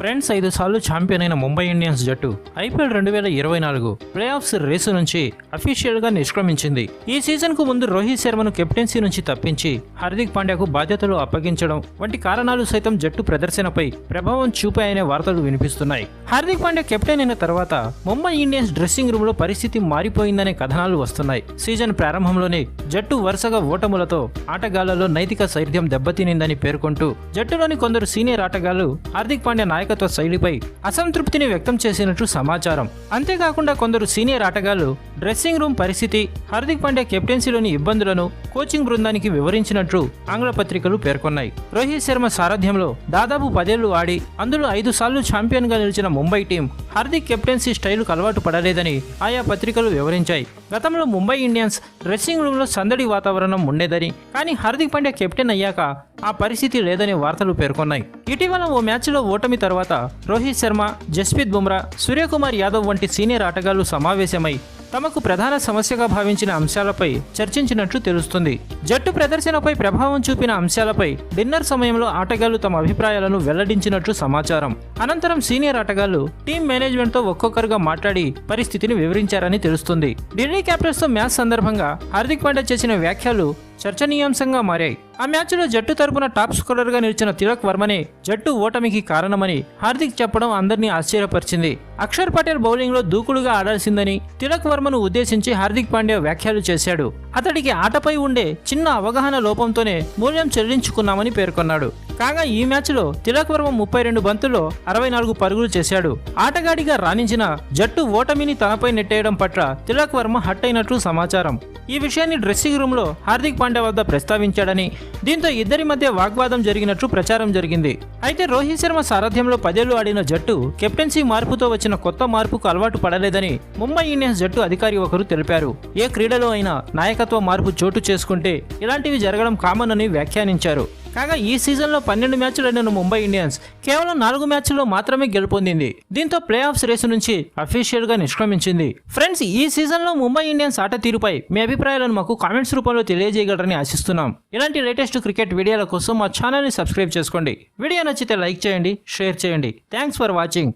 Friends ఐదు సార్లు champion అయిన ముంబై ఇండియన్స్ జట్టు ఐపీఎల్ రెండు వేల ఇరవై నాలుగు ప్లే ఆఫ్స్ రేసు నుంచి అఫీషియల్గా నిష్క్రమించింది. ఈ సీజన్కు ముందు రోహిత్ శర్మను కెప్టెన్సీ నుంచి తప్పించి హార్దిక్ పాండ్యాకు బాధ్యతలు అప్పగించడం వంటి కారణాలు సైతం జట్టు ప్రదర్శనపై ప్రభావం చూపాయనే వార్తలు వినిపిస్తున్నాయి. హార్దిక్ పాండ్యా కెప్టెన్ అయిన తర్వాత ముంబై ఇండియన్స్ డ్రెస్సింగ్ రూమ్లో పరిస్థితి మారిపోయిందనే కథనాలు వస్తున్నాయి. సీజన్ ప్రారంభంలోనే జట్టు వరుసగా ఓటములతో ఆటగాళ్ళలో నైతిక సైర్యం దెబ్బతినిందని పేర్కొంటూ జట్టులోని కొందరు సీనియర్ ఆటగాళ్ళు హార్దిక్ పాండ్యా నాయకత్వ శైలిపై అసంతృప్తిని వ్యక్తం చేసినట్లు సమాచారం. అంతేకాకుండా కొందరు సీనియర్ ఆటగాళ్ళు డ్రెస్సింగ్ రూమ్ పరిస్థితి హార్దిక్ పాండ్యా కెప్టెన్సీలోని ఇబ్బందులను కోచింగ్ బృందానికి వివరించినట్లు ఆంగ్ల పత్రికలు పేర్కొన్నాయి. రోహిత్ శర్మ సారథ్యంలో దాదాపు పదేళ్ళు ఆడి అందులో ఐదు సార్లు ఛాంపియన్గా నిలిచిన ముంబై టీం హార్దిక్ కెప్టెన్సీ స్టైలుకు అలవాటు పడలేదని ఆయా పత్రికలు వివరించాయి. గతంలో ముంబై ఇండియన్స్ డ్రెస్సింగ్ రూమ్లో సందడి వాతావరణం ఉండేదని కానీ హార్దిక్ పాండ్యా కెప్టెన్ అయ్యాక ఆ పరిస్థితి లేదని వార్తలు పేర్కొన్నాయి. ఇటీవల ఓ మ్యాచ్లో ఓటమి తర్వాత రోహిత్ శర్మ జస్ప్రీత్ బుమ్రా సూర్యకుమార్ యాదవ్ వంటి సీనియర్ ఆటగాళ్ళు సమావేశమై తమకు ప్రధాన సమస్యగా భావించిన అంశాలపై చర్చించినట్లు తెలుస్తుంది. జట్టు ప్రదర్శనపై ప్రభావం చూపిన అంశాలపై డిన్నర్ సమయంలో ఆటగాళ్ళు తమ అభిప్రాయాలను వెల్లడించినట్లు సమాచారం. అనంతరం సీనియర్ ఆటగాళ్ళు టీం మేనేజ్మెంట్తో ఒక్కొక్కరుగా మాట్లాడి పరిస్థితిని వివరించారని తెలుస్తుంది. ఢిల్లీ క్యాపిటల్స్తో మ్యాచ్ సందర్భంగా హార్దిక్ పాండ్యా చేసిన వ్యాఖ్యలు చర్చనీయాంశంగా మారాయి. ఆ మ్యాచ్లో జట్టు తరపున టాప్ స్కోరర్గా నిలిచిన తిలక్ వర్మనే జట్టు ఓటమికి కారణమని హార్దిక్ చెప్పడం అందరినీ ఆశ్చర్యపరిచింది. అక్షర్ పటేల్ బౌలింగ్లో దూకుడుగా ఆడాల్సిందని తిలక్ వర్మను ఉద్దేశించి హార్దిక్ పాండ్యా వ్యాఖ్యలు చేశాడు. అతడికి ఆటపై ఉండే చిన్న అవగాహన లోపంతోనే మూల్యం చెల్లించుకున్నామని పేర్కొన్నాడు. కాగా ఈ మ్యాచ్లో తిలక్ వర్మ ముప్పై రెండు బంతుల్లో అరవై నాలుగు పరుగులు చేశాడు. ఆటగాడిగా రాణించిన జట్టు ఓటమిని తనపై నెట్టేయడం పట్ల తిలక్ వర్మ హట్ అయినట్లు సమాచారం. ఈ విషయాన్ని డ్రెస్సింగ్ రూమ్లో హార్దిక్ పాండ్యా వద్ద ప్రస్తావించాడని దీంతో ఇద్దరి మధ్య వాగ్వాదం జరిగినట్లు ప్రచారం జరిగింది. అయితే రోహిత్ శర్మ సారథ్యంలో పదేళ్ళు ఆడిన జట్టు కెప్టెన్సీ మార్పుతో వచ్చిన కొత్త మార్పుకు అలవాటు పడలేదని ముంబై ఇండియన్స్ జట్టు అధికారి ఒకరు తెలిపారు. ఏ క్రీడలో అయినా నాయకత్వ మార్పు చోటు చేసుకుంటే ఇలాంటివి జరగడం కామన్ అని వ్యాఖ్యానించారు. కాగా ఈ సీజన్లో పన్నెండు మ్యాచ్లు ఆడిన ముంబై ఇండియన్స్ కేవలం నాలుగు మ్యాచ్ల్లో మాత్రమే గెలుపొందింది. దీంతో ప్లే ఆఫ్స్ రేసు నుంచి అఫీషియల్గా నిష్క్రమించింది. ఫ్రెండ్స్ ఈ సీజన్లో ముంబై ఇండియన్స్ ఆట తీరుపై మీ అభిప్రాయాలను మాకు కామెంట్స్ రూపంలో తెలియజేయగలరని ఆశిస్తున్నాం. ఇలాంటి లేటెస్ట్ క్రికెట్ వీడియోల కోసం మా ఛానల్ని సబ్స్క్రైబ్ చేసుకోండి. వీడియో నచ్చితే లైక్ చేయండి షేర్ చేయండి. Thanks for watching